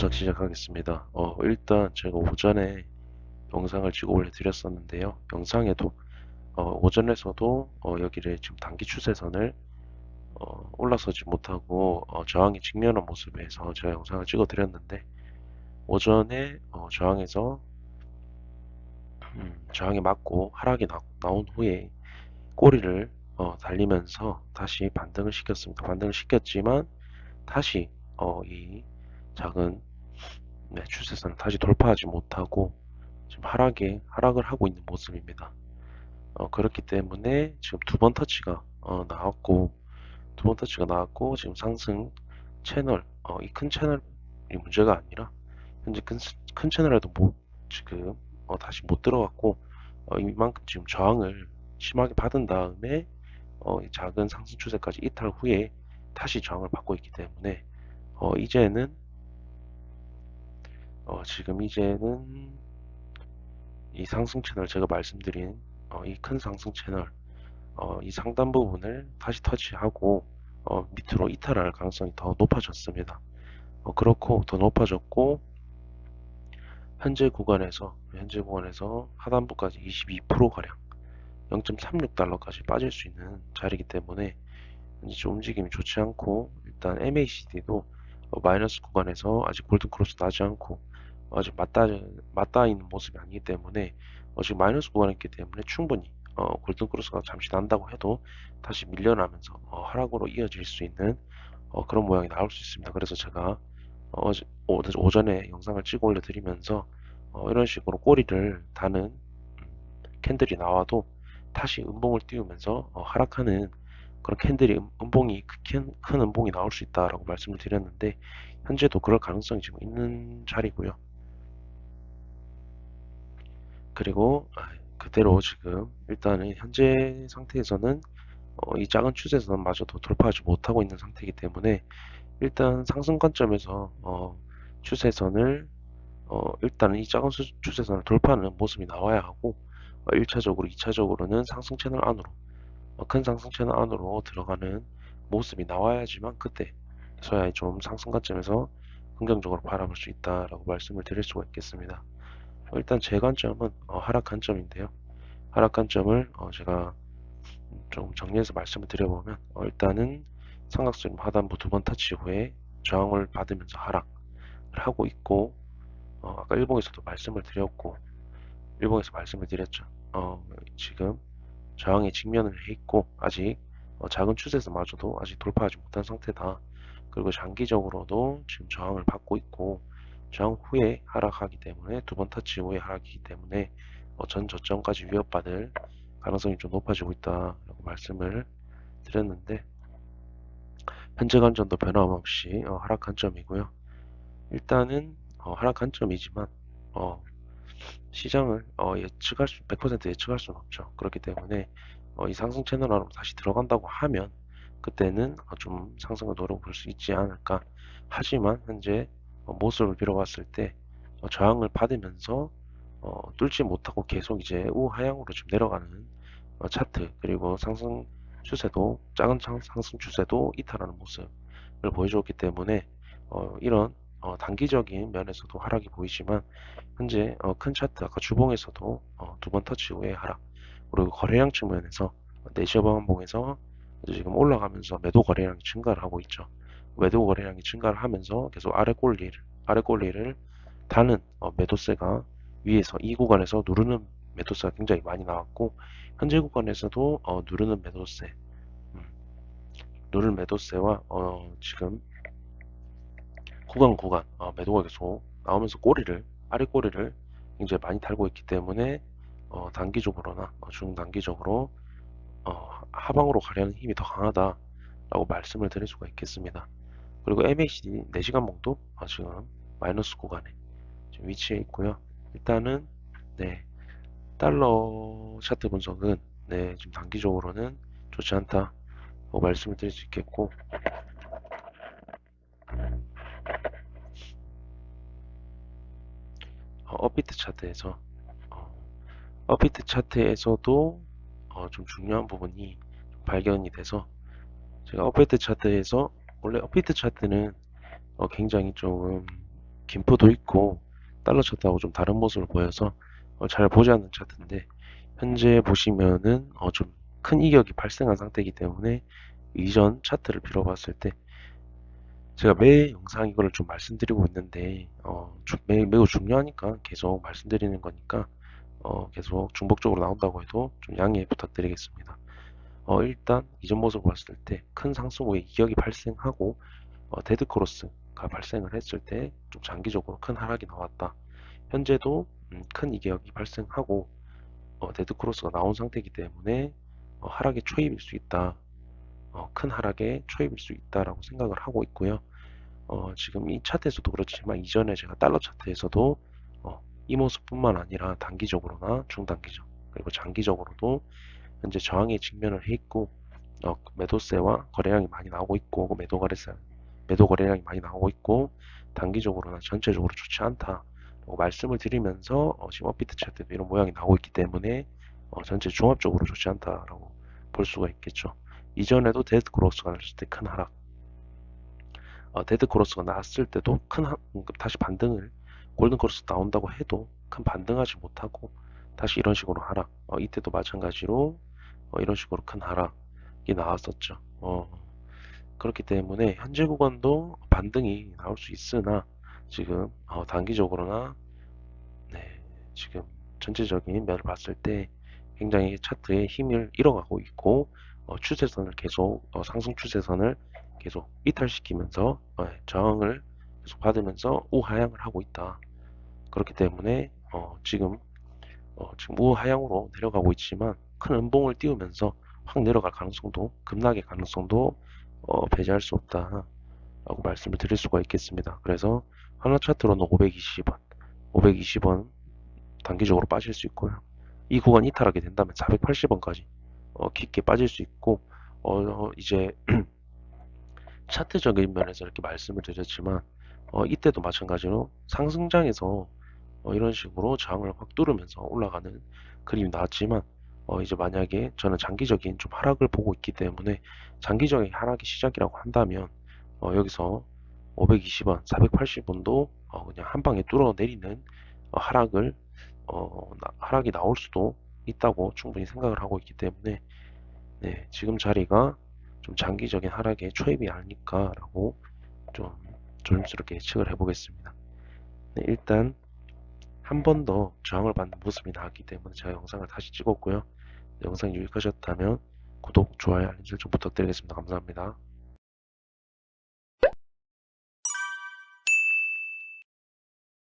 분석 시작하겠습니다. 어, 일단 제가 오전에 영상을 찍어 올려드렸었는데요. 영상에도 어, 오전에서도 어, 여기를 지금 단기 추세선을 어, 올라서지 못하고 어, 저항이 직면한 모습에서 제가 영상을 찍어 드렸는데 오전에 어, 저항에서 음, 저항에 맞고 하락이 나, 나온 후에 꼬리를 어, 달리면서 다시 반등을 시켰습니다. 반등을 시켰지만 다시 어, 이 작은 네, 추세선을 다시 돌파하지 못하고 지금 하락에 하락을 하고 있는 모습입니다. 어, 그렇기 때문에 지금 두 번 터치가 어, 나왔고 두 번 터치가 나왔고 지금 상승 채널 어, 이 큰 채널이 문제가 아니라 현재 큰, 큰 채널에도 못 지금 어, 다시 못 들어갔고 어, 이만큼 지금 저항을 심하게 받은 다음에 어, 이 작은 상승 추세까지 이탈 후에 다시 저항을 받고 있기 때문에 어, 이제는 어, 지금 이제는 이 상승 채널 제가 말씀드린 어, 이 큰 상승 채널 어, 이 상단 부분을 다시 터치하고 어, 밑으로 이탈할 가능성이 더 높아졌습니다. 어, 그렇고 더 높아졌고 현재 구간에서 현재 구간에서 하단부까지 22% 가량 0.36달러까지 빠질 수 있는 자리이기 때문에 좀 움직임이 좋지 않고 일단 MACD도 어, 마이너스 구간에서 아직 골든 크로스 나지 않고 아직 맞닿아, 맞닿아 있는 모습이 아니기 때문에 어, 지금 마이너스 구간에 있기 때문에 충분히 어, 골든 크로스가 잠시 난다고 해도 다시 밀려나면서 어, 하락으로 이어질 수 있는 어, 그런 모양이 나올 수 있습니다. 그래서 제가 어, 오, 오전에 영상을 찍어 올려드리면서 어, 이런 식으로 꼬리를 다는 음, 캔들이 나와도 다시 음봉을 띄우면서 어, 하락하는 그런 캔들이 음, 음봉이 큰, 큰 음봉이 나올 수 있다라고 말씀을 드렸는데 현재도 그럴 가능성이 지금 있는 자리고요. 그리고 아, 그대로 지금 일단은 현재 상태에서는 어, 이 작은 추세선 마저도 돌파하지 못하고 있는 상태이기 때문에 일단 상승 관점에서 어, 추세선을 어, 일단은 이 작은 수, 추세선을 돌파하는 모습이 나와야 하고 어, 1차적으로 2차적으로는 상승 채널 안으로 어, 큰 상승 채널 안으로 들어가는 모습이 나와야지만 그때서야 좀 상승 관점에서 긍정적으로 바라볼 수 있다라고 말씀을 드릴 수가 있겠습니다. 어, 일단 제 관점은 어, 하락 관점인데요. 하락 관점을 어, 제가 좀 정리해서 말씀을 드려보면 어, 일단은 삼각수렴 하단부 두 번 터치 후에 저항을 받으면서 하락을 하고 있고 어, 아까 일봉에서도 말씀을 드렸고 일봉에서 말씀을 드렸죠. 어, 지금 저항에 직면을 해 있고 아직 어, 작은 추세에서마저도 아직 돌파하지 못한 상태다. 그리고 장기적으로도 지금 저항을 받고 있고 저항 후에 하락하기 때문에 두 번 터치 후에 하락이기 때문에 어, 전 저점까지 위협받을 가능성이 좀 높아지고 있다라고 말씀을 드렸는데 현재 관점도 변함없이 어, 하락 관점이고요. 일단은 어, 하락 관점이지만 어, 시장을 어, 예측할 수, 100% 예측할 수는 없죠. 그렇기 때문에 어, 이 상승 채널 안으로 다시 들어간다고 하면 그때는 어, 좀 상승을 노려볼 수 있지 않을까. 하지만 현재 어, 모습을 빌어봤을 때 어, 저항을 받으면서 어, 뚫지 못하고 계속 이제 우하향으로 좀 내려가는 어, 차트 그리고 상승 추세도 작은 상승 추세도 이탈하는 모습을 보여주었기 때문에 어, 이런 어, 단기적인 면에서도 하락이 보이지만 현재 어, 큰 차트 아까 주봉에서도 어, 두번 터치 후에 하락 그리고 거래량 측면에서 내시어 방봉에서 지금 올라가면서 매도 거래량이 증가를 하고 있죠. 매도 거래량이 증가를 하면서 계속 아래 꼴리를 아래 꼴리를 다는 어, 매도세가 위에서 이 구간에서 누르는 매도세가 굉장히 많이 나왔고 현재 구간에서도 어, 누르는 매도세 음, 누르는 매도세와 어, 지금 구간 구간 어, 매도가 계속 나오면서 꼬리를 아래 꼬리를 굉장히 많이 달고 있기 때문에 어, 단기적으로나 어, 중단기적으로 어, 하방으로 가려는 힘이 더 강하다라고 말씀을 드릴 수가 있겠습니다. 그리고 MACD 4시간 봉도 어, 지금 마이너스 구간에 지금 위치해 있고요. 일단은 네 달러 차트 분석은 네 지금 단기적으로는 좋지 않다고 말씀을 드릴 수 있겠고 어, 업비트 차트에서 어, 업비트 차트에서도 어, 좀 중요한 부분이 발견이 돼서 제가 업비트 차트에서 원래 업비트 차트는 어, 굉장히 좀 김포도 있고 달러 차트하고 좀 다른 모습을 보여서 어, 잘 보지 않는 차트인데 현재 보시면은 어, 좀 큰 이격이 발생한 상태이기 때문에 이전 차트를 빌어봤을 때 제가 매 영상 이거를 좀 말씀드리고 있는데 어, 주- 매, 매우 중요하니까 계속 말씀드리는 거니까 어, 계속 중복적으로 나온다고 해도 좀 양해 부탁드리겠습니다. 어, 일단 이전 모습을 봤을 때 큰 상승 후에 이격이 발생하고 어, 데드 크로스가 발생을 했을 때 좀 장기적으로 큰 하락이 나왔다. 현재도 음, 큰 이격이 발생하고 어, 데드 크로스가 나온 상태이기 때문에 어, 하락의 초입일 수 있다. 어, 큰 하락의 초입일 수 있다라고 생각을 하고 있고요. 어, 지금 이 차트에서도 그렇지만 이전에 제가 달러 차트에서도 어, 이 모습뿐만 아니라 단기적으로나 중단기적 그리고 장기적으로도 현재 저항에 직면을 해 있고 어, 매도세와 거래량이 많이 나오고 있고 그 매도 거래세 매도 거래량이 많이 나오고 있고 단기적으로나 전체적으로 좋지 않다라고 말씀을 드리면서 어, 지금 업비트 차트도 이런 모양이 나오고 있기 때문에 어, 전체 종합적으로 좋지 않다라고 볼 수가 있겠죠. 이전에도 데드 크로스가 났을 때 큰 하락 어, 데드 크로스가 나왔을 때도 큰 하, 음, 다시 반등을 골든 크로스 나온다고 해도 큰 반등하지 못하고 다시 이런 식으로 하락 어, 이때도 마찬가지로 어, 이런 식으로 큰 하락이 나왔었죠 어, 그렇기 때문에 현재 구간도 반등이 나올 수 있으나 지금 어, 단기적으로나 네, 지금 전체적인 면을 봤을 때 굉장히 차트의 힘을 잃어가고 있고 어, 추세선을 계속 어, 상승 추세선을 계속 이탈시키면서 어, 저항을 계속 받으면서 우하향을 하고 있다. 그렇기 때문에 어, 지금 어, 지금 우하향으로 내려가고 있지만 큰 음봉을 띄우면서 확 내려갈 가능성도 급락의 가능성도 어, 배제할 수 없다. 라고 말씀을 드릴 수가 있겠습니다. 그래서 하나 차트로는 520원, 520원 단기적으로 빠질 수 있고요. 이 구간 이탈하게 된다면 480원까지 어, 깊게 빠질 수 있고 어, 이제 차트적인 면에서 이렇게 말씀을 드렸지만 어, 이때도 마찬가지로 상승장에서 어, 이런 식으로 저항을 확 뚫으면서 올라가는 그림이 나왔지만 어, 이제 만약에 저는 장기적인 좀 하락을 보고 있기 때문에 장기적인 하락이 시작이라고 한다면 어, 여기서 520원, 480원도 어, 그냥 한 방에 뚫어내리는 어, 하락을 어, 나- 하락이 나올 수도 있다고 충분히 생각을 하고 있기 때문에 네, 지금 자리가 좀 장기적인 하락의 초입이 아닐까라고 좀 조심스럽게 예측을 해보겠습니다. 네, 일단 한 번 더 저항을 받는 모습이 나왔기 때문에 제가 영상을 다시 찍었고요. 영상이 유익하셨다면 구독, 좋아요, 알림 설정 부탁드리겠습니다. 감사합니다.